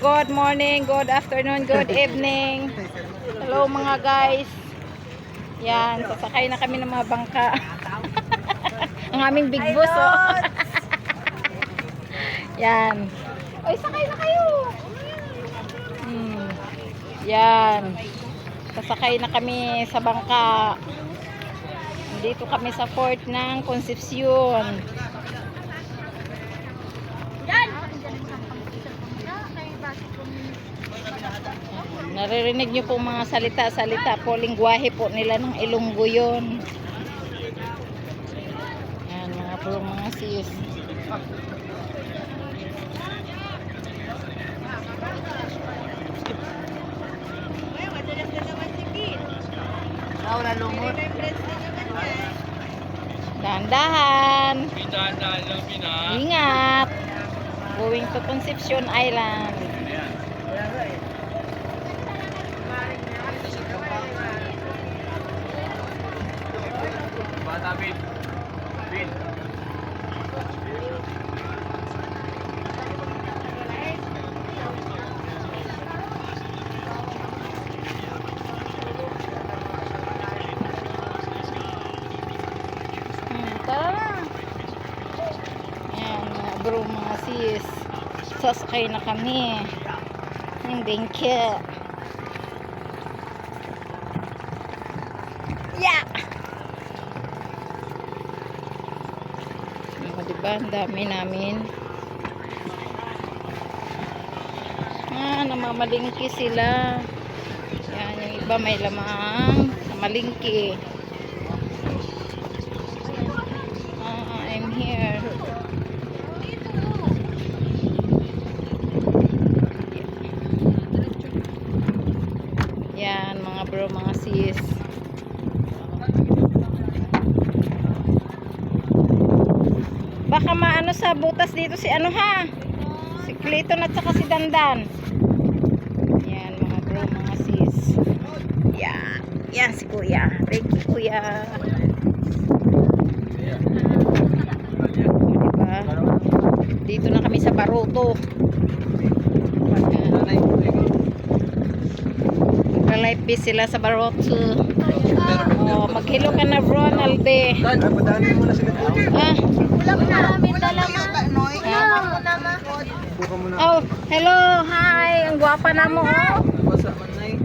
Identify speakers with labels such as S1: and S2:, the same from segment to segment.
S1: good morning, good afternoon, good evening. Hello mga guys. Yan, sasakay na kami ng mga bangka. Ang aming big boss, oh. Yan. Oy, sakay na kayo. Hmm. Yan. Sasakay na kami sa bangka. Dito kami sa fort ng Concepcion. Naririnig niyo po mga salita-salita po, lingwahe po nila ng Ilonggo yun. Yan, mga po mga sis. Dahan-dahan. Ingat. Going to Concepcion Island.
S2: Bata Bin. Bin.
S1: Hmm, tara na. Ayan, mga bro, mga sis. Sasakay na kami. Ang bengke. Diba? Ang dami namin. Ah, namamalingki sila. Yan, yung iba may lamang. Namalingki. Ah, I'm here. Yan, mga bro, mga sis. Baka maano sa butas dito si ano ha? Si Clayton at saka si Dandan. Yan, mga bro, mga sis. Yan. Yan si Kuya. You, Kuya. Diba? Dito na kami sa Baroto. Magka-life base sila sa Baroto. Oh, mag-hello ka na bro, Nalde.
S2: Padaanin mo na sila.
S1: Ah, oh, hello, hi. Ang gwapa na mo, oh.
S2: Basa man na eh.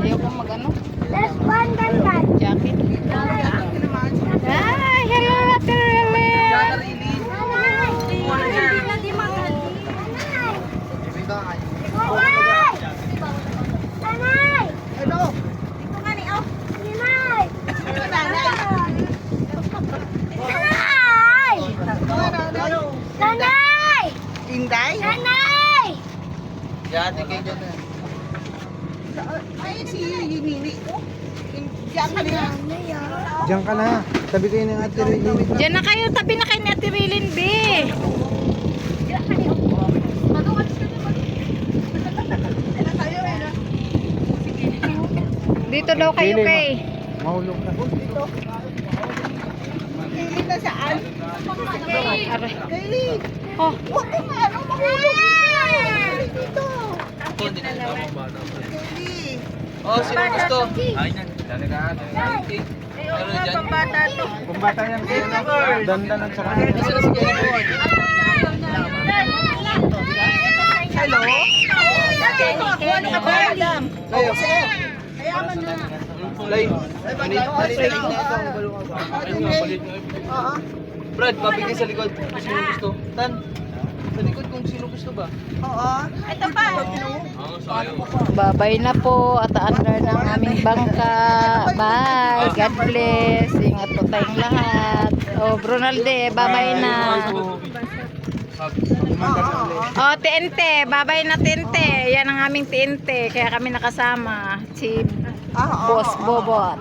S1: Ayaw ko mag-ano. Jacket. Hi,
S3: Inday?
S2: Yate kayo dyan na.
S3: Ay, si Nini. Diyan ka na.
S4: Diyan ka na. Tabi kayo ng ate Riley.
S1: Diyan na kayo, tabi na kayo ni Ate Relen, B. Dito daw kayo kay.
S4: Mahulog ka.
S3: Nini na saan?
S1: Aray.
S3: Kaylee.
S1: Oh,
S3: Huwag ka nga. Ano mahulog? Dito.
S2: Hindi na bata.
S3: Kaylee.
S2: Oh, sino gusto? Ay, nan. Talaga. Pero dyan.
S3: Pambata to.
S4: Kumbata yan kayo na. Dandan at saka.
S2: Isa na si.
S3: Hello? Ano ka ba?
S2: Layo.
S3: Kayaman na.
S2: Layo. Ano yun? Ayun nga, balit nga.
S3: Oo.
S2: Brad, papigay sa likod. Kung sino gusto. Tan. Sa likod kung sino gusto ba?
S3: Oo. Ito pa.
S2: Oo, sayo.
S1: babay na po at aandar ng aming bangka. Bye. God bless. Ingat po tayong lahat. Oh, Brunalde, babay na. Oh, TNT. Babay na TNT. Yan ang aming TNT. Kaya kami nakasama. Si
S3: Ah,
S1: Boss. Bobot.